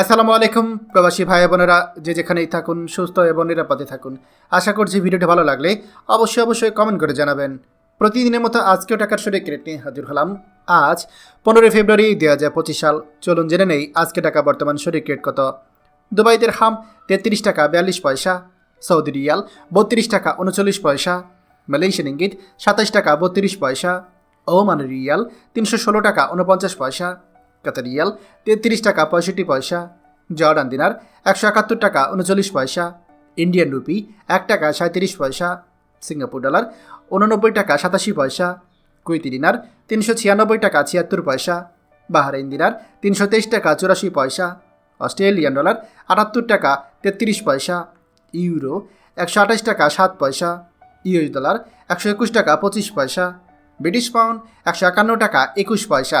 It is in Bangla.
আসসালামু আলাইকুম, প্রবাসী ভাই বোনেরা। যে যেখানেই থাকুন, সুস্থ এবং নিরাপদে থাকুন। আশা করছি ভিডিওটি ভালো লাগলে অবশ্যই অবশ্যই কমেন্ট করে জানাবেন। প্রতিদিনের মতো আজকেও টাকার সরে ক্রেট নিয়ে হাজির হলাম। আজ, পনেরোই ফেব্রুয়ারি দুই হাজার পঁচিশ সাল। চলুন জেনে নেই আজকে টাকা বর্তমান সরে ক্রেট কত। দুবাইদের হাম তেত্রিশ টাকা বিয়াল্লিশ পয়সা, সৌদি রিয়াল বত্রিশ টাকা উনচল্লিশ পয়সা, মালয়েশিয়ান ইঙ্গিত সাতাশ টাকা বত্রিশ পয়সা, ওমান রিয়াল তিনশো ষোলো টাকা উনপঞ্চাশ পয়সা কাতার রিয়াল তেত্রিশ টাকা পঁয়ষট্টি পয়সা, জর্ডান দিনার একশো একাত্তর টাকা উনচল্লিশ পয়সা, ইন্ডিয়ান রুপি এক টাকা সাঁত্রিশ পয়সা, সিঙ্গাপুর ডলার উননব্বই টাকা সাতাশি পয়সা কুইতি দিনার তিনশো ছিয়ানব্বই টাকা ছিয়াত্তর পয়সা, বাহারাইন দিনার তিনশো তেইশ টাকা চুরাশি পয়সা, অস্ট্রেলিয়ান ডলার আটাত্তর টাকা তেত্রিশ পয়সা, ইউরো একশো আঠাশ টাকা সাত পয়সা, ইউএস ডলার একশো একুশ টাকা পঁচিশ পয়সা, ব্রিটিশ পাউন্ড একশো একান্ন টাকা একুশ পয়সা।